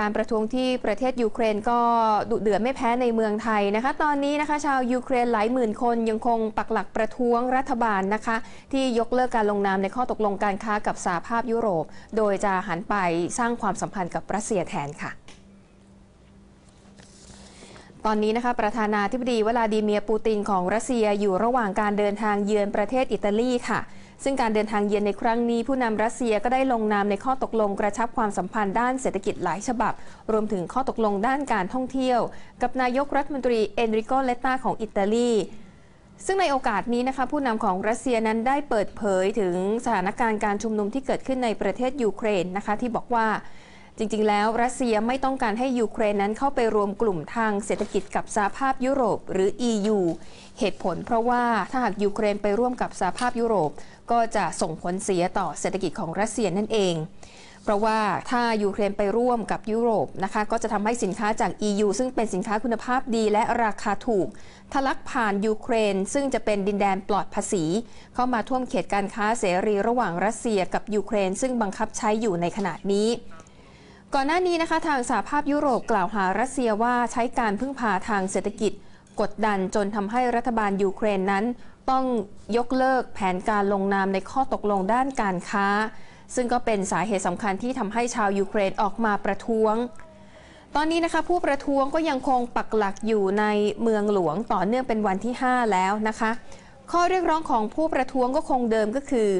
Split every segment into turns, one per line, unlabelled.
การประท้วงที่ประเทศยูเครนก็ดุเดือดไม่แพ้ในเมืองไทยนะคะ ตอนนี้นะคะชาวยูเครนหลายหมื่นคนยังคงปักหลักประท้วงรัฐบาลนะคะ ที่ยกเลิกการลงนามในข้อตกลงการค้ากับสหภาพยุโรป โดยจะหันไปสร้างความสัมพันธ์กับรัสเซียแทนค่ะ ตอนนี้นะคะประธานาธิบดีวลาดิเมียร์ปูตินของรัสเซียอยู่ระหว่างการเดินทางเยือนประเทศอิตาลีค่ะ ซึ่งการเดินทางเยือนในครั้งนี้ ผู้นำรัสเซียก็ได้ลงนามในข้อตกลงกระชับความสัมพันธ์ด้านเศรษฐกิจหลายฉบับ รวมถึงข้อตกลงด้านการท่องเที่ยว กับนายกรัฐมนตรีเอนริโกเลตตาของอิตาลีซึ่งในโอกาสนี้นะคะผู้นำของรัสเซียนั้นได้เปิดเผยถึงสถานการณ์การชุมนุมที่เกิดขึ้นในประเทศยูเครนนะคะที่บอกว่า จริงๆ แล้วรัสเซียไม่ต้องการให้ยูเครนนั้นเข้าไปรวมกลุ่มทางเศรษฐกิจกับสหภาพยุโรปหรือ EU เหตุผลเพราะว่าถ้าหากยูเครนไปร่วมกับสหภาพยุโรป ก็จะส่งผลเสียต่อเศรษฐกิจของรัสเซียนั่นเอง เพราะว่าถ้ายูเครนไปร่วมกับยุโรปนะคะก็จะทำให้สินค้าจาก EU ซึ่งเป็นสินค้าคุณภาพดีและราคาถูกทะลักผ่านยูเครน ซึ่งจะเป็นดินแดนปลอดภาษี เข้ามาท่วมเขตการค้าเสรีระหว่างรัสเซียกับยูเครน ซึ่งบังคับใช้อยู่ในขณะนี้ ก่อนหน้านี้นะคะทางสหภาพยุโรปกล่าวหารัสเซียว่าใช้การพึ่งพาทางเศรษฐกิจ กดดันจนทำให้รัฐบาลยูเครนนั้น ต้องยกเลิกแผนการลงนามในข้อตกลงด้านการค้า ซึ่งก็เป็นสาเหตุสำคัญที่ทำให้ชาวยูเครนออกมาประท้วง ตอนนี้นะคะผู้ประท้วงก็ยังคงปักหลักอยู่ในเมืองหลวงต่อเนื่องเป็นวันที่ 5 แล้วนะคะ ข้อเรียกร้องของผู้ประท้วงก็คงเดิมก็คือ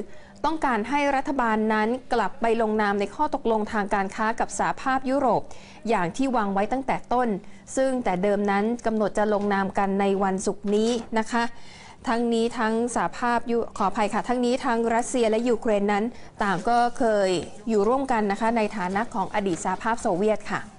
ต้องการให้รัฐบาลนั้นกลับไปลงนามในข้อตกลงทางการค้ากับสหภาพยุโรป อย่างที่วางไว้ตั้งแต่ต้น ซึ่งแต่เดิมนั้นกำหนดจะลงนามกันในวันศุกร์นี้นะคะทั้งนี้ทั้งสหภาพยุขออภัยค่ะ ทั้งนี้ทั้งรัสเซียและยูเครนนั้น ต่างก็เคยอยู่ร่วมกันนะคะในฐานะของอดีตสหภาพโซเวียตค่ะ